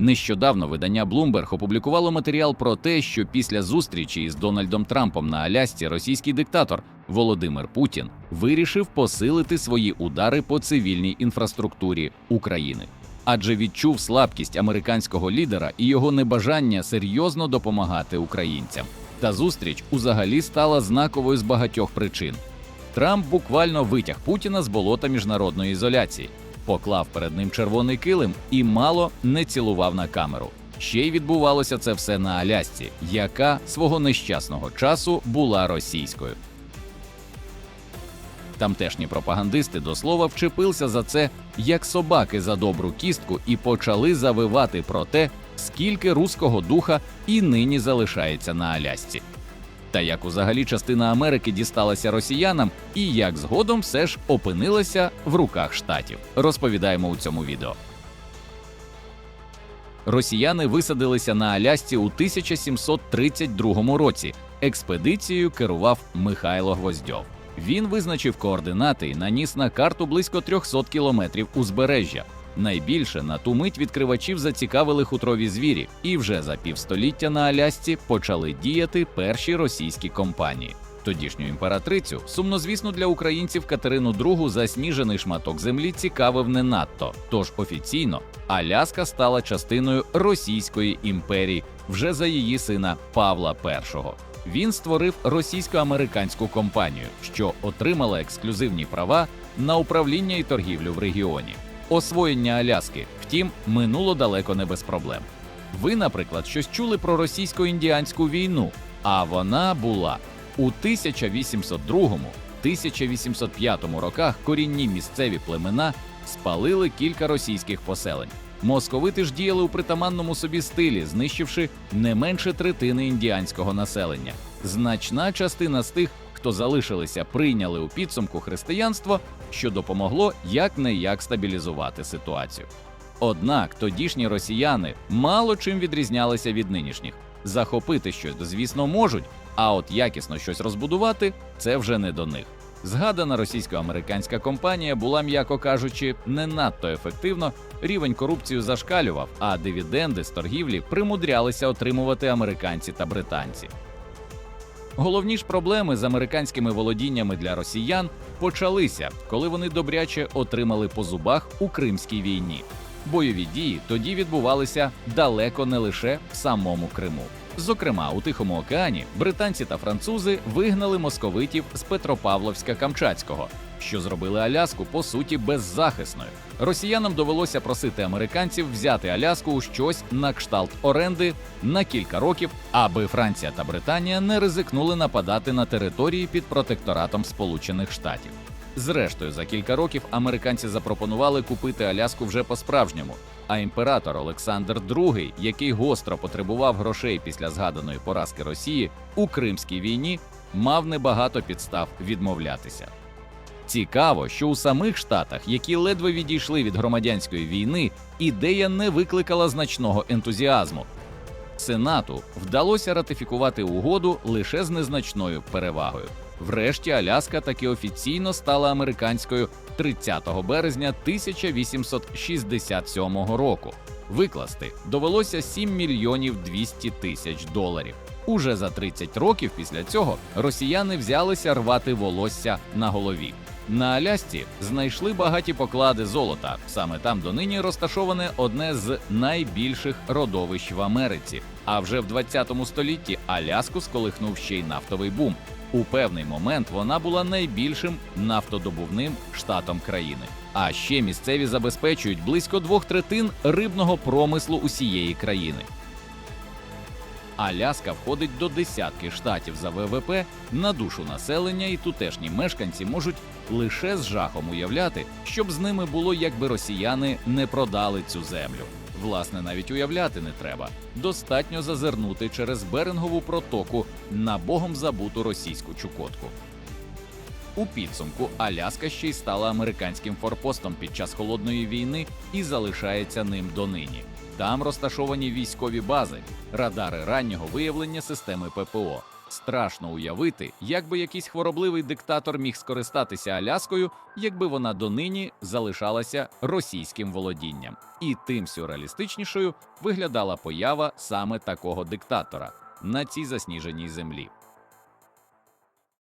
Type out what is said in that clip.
Нещодавно видання Bloomberg опублікувало матеріал про те, що після зустрічі із Дональдом Трампом на Алясці російський диктатор Володимир Путін вирішив посилити свої удари по цивільній інфраструктурі України, адже відчув слабкість американського лідера і його небажання серйозно допомагати українцям. Та зустріч узагалі стала знаковою з багатьох причин. Трамп буквально витяг Путіна з болота міжнародної ізоляції, поклав перед ним червоний килим і мало не цілував на камеру. Ще й відбувалося це все на Алясці, яка свого нещасного часу була російською. Тамтешні пропагандисти до слова вчепилися за це як собаки за добру кістку і почали завивати про те, скільки руського духа і нині залишається на Алясці. Та як узагалі частина Америки дісталася росіянам, і як згодом все ж опинилася в руках штатів. Розповідаємо у цьому відео. Росіяни висадилися на Алясці у 1732 році. Експедицією керував Михайло Гвоздьов. Він визначив координати і наніс на карту близько 300 кілометрів узбережжя. Найбільше на ту мить відкривачів зацікавили хутрові звірі, і вже за півстоліття на Алясці почали діяти перші російські компанії. Тодішню імператрицю, сумнозвісно для українців Катерину II засніжений шматок землі цікавив не надто. Тож офіційно Аляска стала частиною Російської імперії вже за її сина Павла І. Він створив російсько-американську компанію, що отримала ексклюзивні права на управління і торгівлю в регіоні. Освоєння Аляски, втім, минуло далеко не без проблем. Ви, наприклад, щось чули про російсько-індіанську війну, а вона була у 1802-1805 роках корінні місцеві племена спалили кілька російських поселень. Московити ж діяли у притаманному собі стилі, знищивши не менше третини індіанського населення. Значна частина з тих, хто залишилися, прийняли у підсумку християнство, що допомогло як не як стабілізувати ситуацію. Однак тодішні росіяни мало чим відрізнялися від нинішніх. Захопити щось, звісно, можуть, а от якісно щось розбудувати це вже не до них. Згадана російсько-американська компанія була, м'яко кажучи, не надто ефективно. Рівень корупції зашкалював, а дивіденди з торгівлі примудрялися отримувати американці та британці. Головні ж проблеми з американськими володіннями для росіян почалися, коли вони добряче отримали по зубах у Кримській війні. Бойові дії тоді відбувалися далеко не лише в самому Криму. Зокрема, у Тихому океані британці та французи вигнали московитів з Петропавловська Камчатського, що зробили Аляску по суті беззахисною. Росіянам довелося просити американців взяти Аляску у щось на кшталт оренди на кілька років, аби Франція та Британія не ризикнули нападати на території під протекторатом Сполучених Штатів. Зрештою, за кілька років американці запропонували купити Аляску вже по-справжньому. А імператор Олександр II, який гостро потребував грошей після згаданої поразки Росії у Кримській війні, мав небагато підстав відмовлятися. Цікаво, що у самих штатах, які ледве відійшли від громадянської війни, ідея не викликала значного ентузіазму. Сенату вдалося ратифікувати угоду лише з незначною перевагою. Врешті Аляска таки офіційно стала американською 30 березня 1867 року. Викласти довелося 7 мільйонів 200 тисяч доларів. Уже за 30 років після цього росіяни взялися рвати волосся на голові. На Алясці знайшли багаті поклади золота. Саме там донині розташоване одне з найбільших родовищ в Америці. А вже в 20 столітті Аляску сколихнув ще й нафтовий бум. У певний момент вона була найбільшим нафтодобувним штатом країни. А ще місцеві забезпечують близько двох третин рибного промислу усієї країни. Аляска входить до десятки штатів за ВВП на душу населення, і тутешні мешканці можуть лише з жахом уявляти, щоб з ними було, якби росіяни не продали цю землю. Власне, навіть уявляти не треба. Достатньо зазирнути через Берингову протоку на богом забуту російську Чукотку. У підсумку Аляска ще й стала американським форпостом під час холодної війни і залишається ним донині. Там розташовані військові бази, радари раннього виявлення системи ППО, Страшно уявити, як би якийсь хворобливий диктатор міг скористатися Аляскою, якби вона донині залишалася російським володінням. І тим сюрреалістичнішою виглядала поява саме такого диктатора на цій засніженій землі.